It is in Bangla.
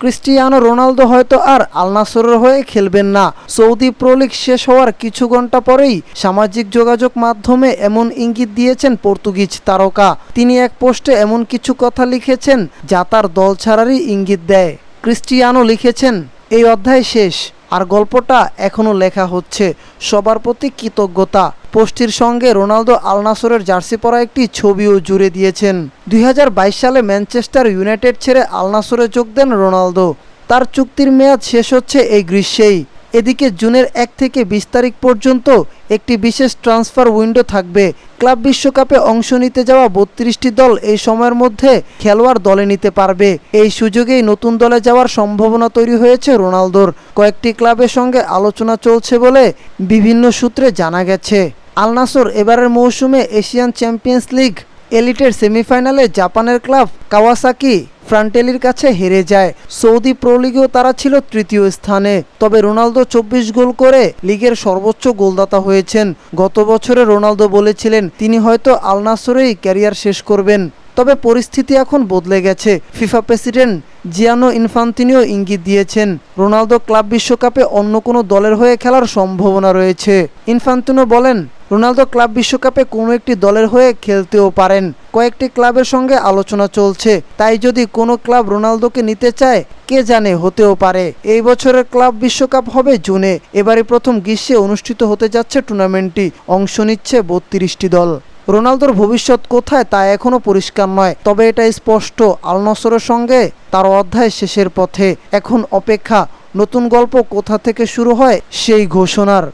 ক্রিস্টিয়ানো রোনালদো হয়তো আর আলনাসরের হয়ে খেলবেন না। সৌদি প্রো শেষ হওয়ার কিছু ঘণ্টা পরেই সামাজিক যোগাযোগ মাধ্যমে এমন ইঙ্গিত দিয়েছেন পর্তুগিজ তারকা। তিনি এক পোস্টে এমন কিছু কথা লিখেছেন যা তার দল ছাড়ারই ইঙ্গিত দেয়। ক্রিস্টিয়ানো লিখেছেন, এই অধ্যায় শেষ। আর গল্পটা এখনও লেখা হচ্ছে। সবার প্রতি কৃতজ্ঞতা। পোস্টটির সঙ্গে রোনালদো আলনাসোরের জার্সি পরা একটি ছবিও জুড়ে দিয়েছেন। দুই হাজার বাইশ সালে ম্যানচেস্টার ইউনাইটেড ছেড়ে আলনাসোরে যোগ দেন রোনালদো। তার চুক্তির মেয়াদ শেষ হচ্ছে এই গ্রীষ্মেই। এদিকে জুনের এক থেকে বিশ তারিখ পর্যন্ত একটি বিশেষ ট্রান্সফার উইন্ডো থাকবে। ক্লাব বিশ্বকাপে অংশ নিতে যাওয়া বত্রিশটি দল এই সময়ের মধ্যে খেলোয়াড় দলে নিতে পারবে। এই সুযোগেই নতুন দলে যাওয়ার সম্ভাবনা তৈরি হয়েছে রোনালদোর। কয়েকটি ক্লাবের সঙ্গে আলোচনা চলছে বলে বিভিন্ন সূত্রে জানা গেছে। আল নাসর এবারের মৌসুমে এশিয়ান চ্যাম্পিয়ন্স লিগ এলিটের সেমিফাইনালে জাপানের ক্লাব কাওয়াসাকি ফ্রান্টেলির কাছে হেরে যায়। সৌদি প্রো লিগেও তারা ছিল তৃতীয় স্থানে। তবে রোনালদো চব্বিশ গোল করে লিগের সর্বোচ্চ গোলদাতা হয়েছেন। গত বছরে রোনালদো বলেছিলেন, তিনি হয়তো আল নাসরেই ক্যারিয়ার শেষ করবেন। তবে পরিস্থিতি এখন বদলে গেছে। ফিফা প্রেসিডেন্ট জিয়ানো ইনফান্তিনিও ইঙ্গিত দিয়েছেন, রোনালদো ক্লাব বিশ্বকাপে অন্য কোনো দলের হয়ে খেলার সম্ভাবনা রয়েছে। ইনফান্তিনো বলেন, রোনালদো ক্লাব বিশ্বকাপে কোনো একটি দলের হয়ে খেলতেও পারেন। কয়েকটি ক্লাবের সঙ্গে আলোচনা চলছে। তাই যদি কোনো ক্লাব রোনালদোকে নিতে চায়, কে জানে হতেও পারে। এই বছরের ক্লাব বিশ্বকাপ হবে জুনে। এবারে প্রথম গ্রীষ্মে অনুষ্ঠিত হতে যাচ্ছে টুর্নামেন্টটি। অংশ নিচ্ছে বত্রিশটি দল। রোনালদোর ভবিষ্যৎ কোথায় তা এখনও পরিষ্কার নয়। তবে এটা স্পষ্ট আল নসরের সঙ্গে তার অধ্যায় শেষের পথে। এখন অপেক্ষা, নতুন গল্প কোথা থেকে শুরু হয় সেই ঘোষণার।